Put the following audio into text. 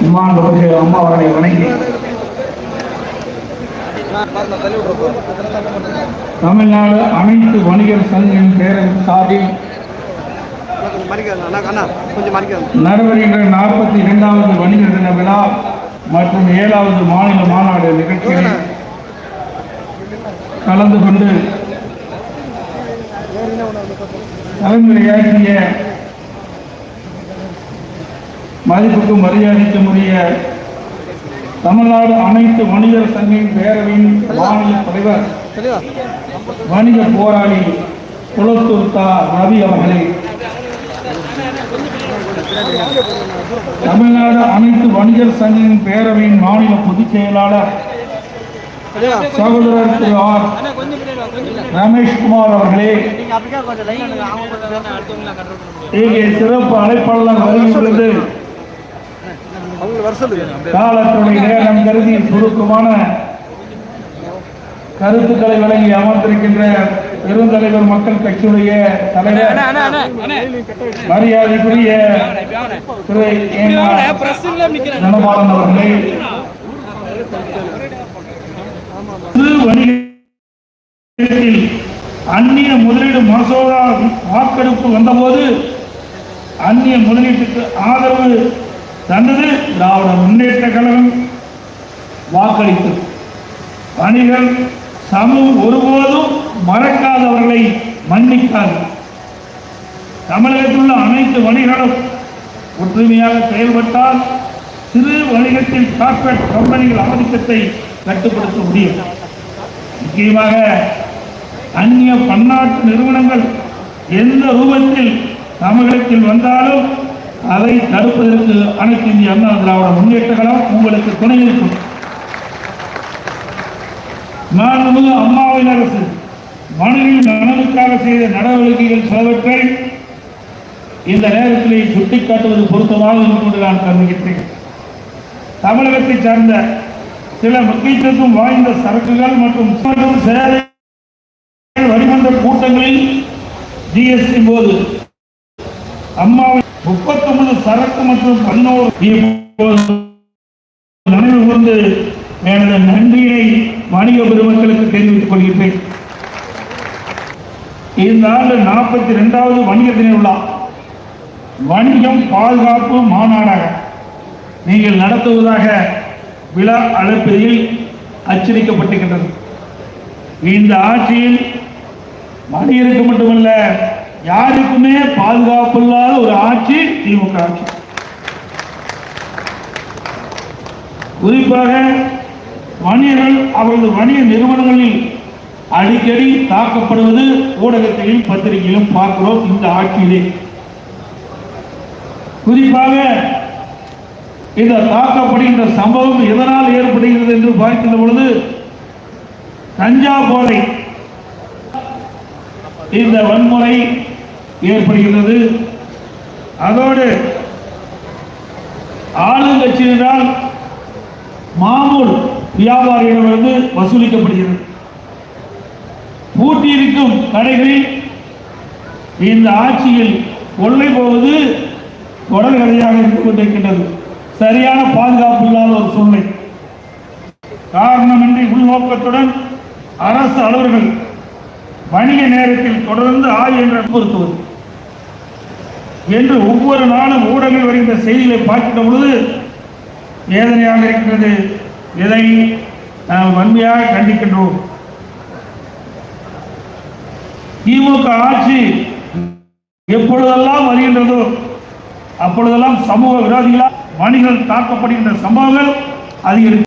விமானத்துக்கு அம்மா அவர்களை வணங்கி தமிழ்நாடு அனைத்து வணிகர் சங்கங்களின் பேரவையின் சார்பில் நடைபெறுகின்ற நாற்பத்தி இரண்டாவது வணிகர் தின விழா மற்றும் ஏழாவது மாநில மாநாடு நிகழ்ச்சியில் கலந்து கொண்டு தலைமுறையாற்றிய மதிப்புக்கும் மரியாதைக்கும் உரிய தமிழ்நாடு அனைத்து வணிகர் சங்கின் பேரவையின் மாநில தலைவர் வணிக போராளி குளத்தூர் ரவி அவர்களே. தமிழ்நாடு அனைத்து வணிகர் சங்கின் பேரவையின் மாநில பொதுச் செயலாளர் சகோதரர் திரு ஆர். ரமேஷ்குமார் அவர்களே இங்கே சிறப்பு அழைப்பாளர் வருகின்றது. காலத்துடைய நேரம் கருதி சுருக்கமான கருத்துக்களை வழங்கி அமர்ந்திருக்கின்ற பெருந்தலைவர் மக்கள் கட்சியுடைய தலைவர் மரியாதைக்குரிய திரு. தனபாலன் அவர்களே. வணிகத்தில் அந்நிய முதலீடு மசோதா வாக்கெடுப்பு வந்தபோது அந்நிய முதலீட்டுக்கு ஆதரவு தந்தது திராவிட முன்னேற்ற கழகம் வாக்களித்தது. வணிகர் சமூகம் ஒருபோதும் மறக்காதவர்களை மன்னிக்காது தமிழகத்தில் உள்ள அனைத்து வணிகர்களும் ஒற்றுமையாக செயல்பட்டால் சிறு வணிகத்தில் கார்பரேட் கம்பெனிகள் ஆதிக்கத்தை கட்டுப்படுத்த முடியும். முக்கியமாக அந்நிய பன்னாட்டு நிறுவனங்கள் எந்த ரூபத்தில் தமிழகத்தில் வந்தாலும் அதை தடுப்பதற்கு அனைத்து இந்திய அண்ணா திராவிட முன்னேற்றங்களும் உங்களுக்கு துணை இருக்கும். மாண்புமிகு அம்மாவின் அரசு மனிதனின் நலனுக்காக செய்த நடவடிக்கைகள் சிலவற்றை இந்த நேரத்திலே சுட்டிக்காட்டுவது பொருத்தமாக இருக்கும் என்று நான் கருதுகின்றேன். தமிழகத்தை சார்ந்த சில முக்கியத்துவம் வாய்ந்த சரக்குகள் மற்றும் சேவை வரிமன்ற கூட்டங்களில் ஜிஎஸ்டி போது அம்மாவின் முப்பத்தொன்பது சரக்கு மற்றும் பதினோரு நினைவு கூர்ந்து எனது நன்றியை வணிக பெருமக்களுக்கு தெரிவித்துக் கொள்கின்றேன். இந்த ஆண்டு நாற்பத்தி ரெண்டாவது வணிக தின விழா. வணிகம் பாதுகாப்பு மாநாடாக நீங்கள் நடத்துவதாக விழா அழைப்பதில் அச்சரிக்கப்பட்டிருக்கின்றது இந்த ஆட்சியில் வணிகருக்கு மட்டுமல்ல யாருக்குமே பாதுகாப்பு இல்லாத ஒரு ஆட்சி திமுக ஆட்சி. குறிப்பாக வணிகர்கள் அவரது வணிக நிறுவனங்களில் அடிக்கடி தாக்கப்படுவது ஊடகத்திலும் பத்திரிகையிலும் பார்க்கிறோம் இந்த ஆட்சியிலே. குறிப்பாக இந்த தாக்கப்படுகின்ற சம்பவம் எதனால் ஏற்படுகிறது என்று பார்க்கின்ற பொழுது கஞ்சா போதை இந்த வன்முறை ஏற்படுகிறது. அதோடு ஆளுங்கட்சியினால் மாமூல் வியாபாரிகளிடமிருந்து வசூலிக்கப்படுகிறது. பூட்டியிருக்கும் கடைகளில் இந்த ஆட்சியில் கொள்ளை போவது தொடர் கதையாக இருந்து கொண்டிருக்கின்றது. சரியான பாதுகாப்பு இல்லாத ஒரு சூழ்நிலை. காரணமின்றி உள்நோக்கத்துடன் அரசு அலுவலர்கள் வணிக நேரத்தில் தொடர்ந்து ஆய்வு பொருத்துவது என்று ஒவ்வொரு நாளும் ஊடகங்கள் வருகின்ற செய்திகளை பார்க்கின்ற பொழுது வேதனையாக இருக்கிறது இதை நாம் வன்மையாக கண்டிக்கின்றோம். திமுக ஆட்சி எப்பொழுதெல்லாம் வருகின்றதோ அப்பொழுதெல்லாம் சமூக விரோதிகளால் மணிகள் தாக்கப்படுகின்ற சம்பவங்கள் அதிகரிக்கும்